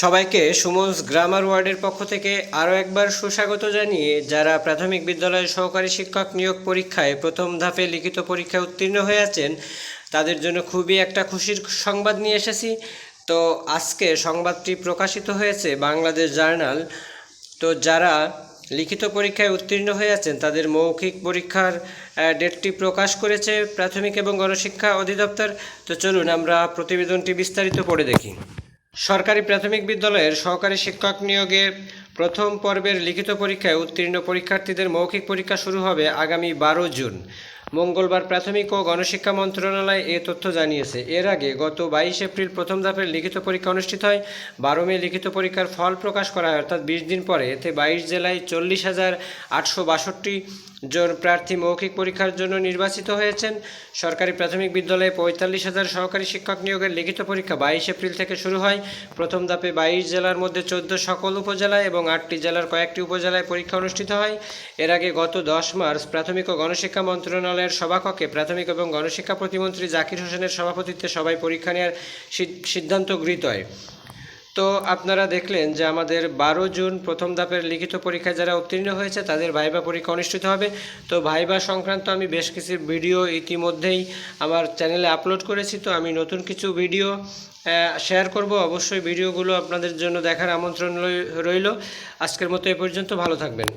সবাইকে সুমনস গ্রামার ওয়ার্ডের পক্ষ থেকে আরও একবার সুস্বাগত জানিয়ে যারা প্রাথমিক বিদ্যালয়ের সহকারী শিক্ষক নিয়োগ পরীক্ষায় প্রথম ধাপে লিখিত পরীক্ষায় উত্তীর্ণ হয়ে আছেন, তাদের জন্য খুবই একটা খুশির সংবাদ নিয়ে এসেছি। তো আজকে সংবাদটি প্রকাশিত হয়েছে বাংলাদেশ জার্নাল। তো যারা লিখিত পরীক্ষায় উত্তীর্ণ হয়ে আছেন, তাদের মৌখিক পরীক্ষার ডেটটি প্রকাশ করেছে প্রাথমিক এবং গণশিক্ষা অধিদপ্তর। তো চলুন আমরা প্রতিবেদনটি বিস্তারিত পড়ে দেখি। সরকারি প্রাথমিক বিদ্যালয়ের সহকারী শিক্ষক নিয়োগে প্রথম পর্বের লিখিত পরীক্ষায় উত্তীর্ণ পরীক্ষার্থীদের মৌখিক পরীক্ষা শুরু হবে আগামী বারো জুন। মঙ্গলবার প্রাথমিক ও গণশিক্ষা মন্ত্রণালয় এ তথ্য জানিয়েছে। এর আগে গত বাইশ এপ্রিল প্রথম ধাপের লিখিত পরীক্ষা অনুষ্ঠিত হয়। বারো মে লিখিত পরীক্ষার ফল প্রকাশ করা হয়, অর্থাৎ বিশ দিন পরে। এতে বাইশ জেলায় চল্লিশ হাজার আটশো বাষট্টি জন প্রার্থী মৌখিক পরীক্ষার জন্য নির্বাচিত হয়েছেন। সরকারি প্রাথমিক বিদ্যালয়ে পঁয়তাল্লিশ হাজার সহকারী শিক্ষক নিয়োগের লিখিত পরীক্ষা বাইশ এপ্রিল থেকে শুরু হয়। প্রথম ধাপে বাইশ জেলার মধ্যে চোদ্দ সকল উপজেলায় এবং আটটি জেলার কয়েকটি উপজেলায় পরীক্ষা অনুষ্ঠিত হয়। এর আগে গত দশ মার্চ প্রাথমিক ও গণশিক্ষা মন্ত্রণালয়ের সভাকক্ষে প্রাথমিক এবং গণশিক্ষা প্রতিমন্ত্রী জাকির হোসেনের সভাপতিত্বে সবাই পরীক্ষা নেওয়ার সিদ্ধান্ত গৃহীত হয়। তো আপনারা দেখলেন যে আমাদের বারো জুন প্রথম ধাপের লিখিত পরীক্ষায় যারা উত্তীর্ণ হয়েছে, তাদের ভাইবা পরীক্ষা অনুষ্ঠিত হবে। তো ভাইবা সংক্রান্ত আমি বেশ কিছু ভিডিও ইতিমধ্যেই আমার চ্যানেলে আপলোড করেছি। তো আমি নতুন কিছু ভিডিও শেয়ার করব। অবশ্যই ভিডিওগুলো আপনাদের জন্য দেখার আমন্ত্রণ রইল। আজকের মতো এ পর্যন্ত। ভালো থাকবেন।